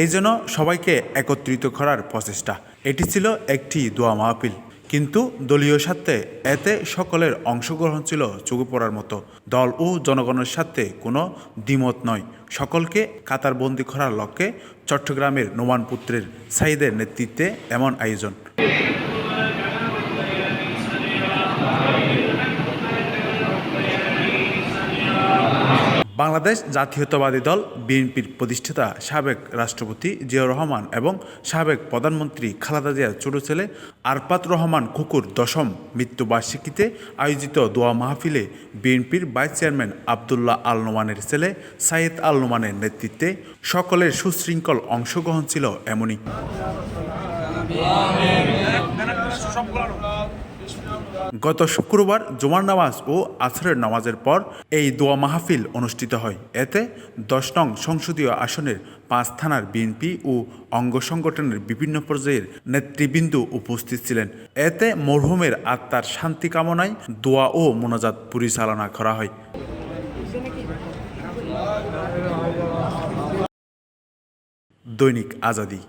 এই যেন সবাইকে একত্রিত করার প্রচেষ্টা। এটি ছিল একটি দোয়া মাহফিল। কিন্তু দলীয় স্বার্থে এতে সকলের অংশগ্রহণ ছিল চোখে পড়ার মতো। দল ও জনগণের স্বার্থে কোনো দ্বিমত নয়। সকলকে কাতারবন্দি করার লক্ষ্যে চট্টগ্রামের নোমান পুত্রের সাইদের নেতৃত্বে এমন আয়োজন। বাংলাদেশ জাতীয়তাবাদী দল বিএনপির প্রতিষ্ঠাতা সাবেক রাষ্ট্রপতি জিয়াউর রহমান এবং সাবেক প্রধানমন্ত্রী খালেদা জিয়ার ছোট ছেলে আরপাত রহমান কুকুর দশম মৃত্যুবার্ষিকীতে আয়োজিত দোয়া মাহফিলে বিএনপির ভাইস চেয়ারম্যান আবদুল্লাহ আল নোমানের ছেলে সাইয়েদ আল নোমানের নেতৃত্বে সকলের সুশৃঙ্খল অংশগ্রহণ ছিল এমনই। গত শুক্রবার জুমার নামাজ ও আসরের নামাজের পর এই দোয়া মাহফিল অনুষ্ঠিত হয়। এতে দশ নং সংসদীয় আসনের পাঁচ থানার বিএনপি ও অঙ্গ সংগঠনের বিভিন্ন পর্যায়ের নেতৃবৃন্দ উপস্থিত ছিলেন। এতে মরহুমের আত্মার শান্তি কামনায় দোয়া ও মোনাজাত পরিচালনা করা হয়। দৈনিক আজাদি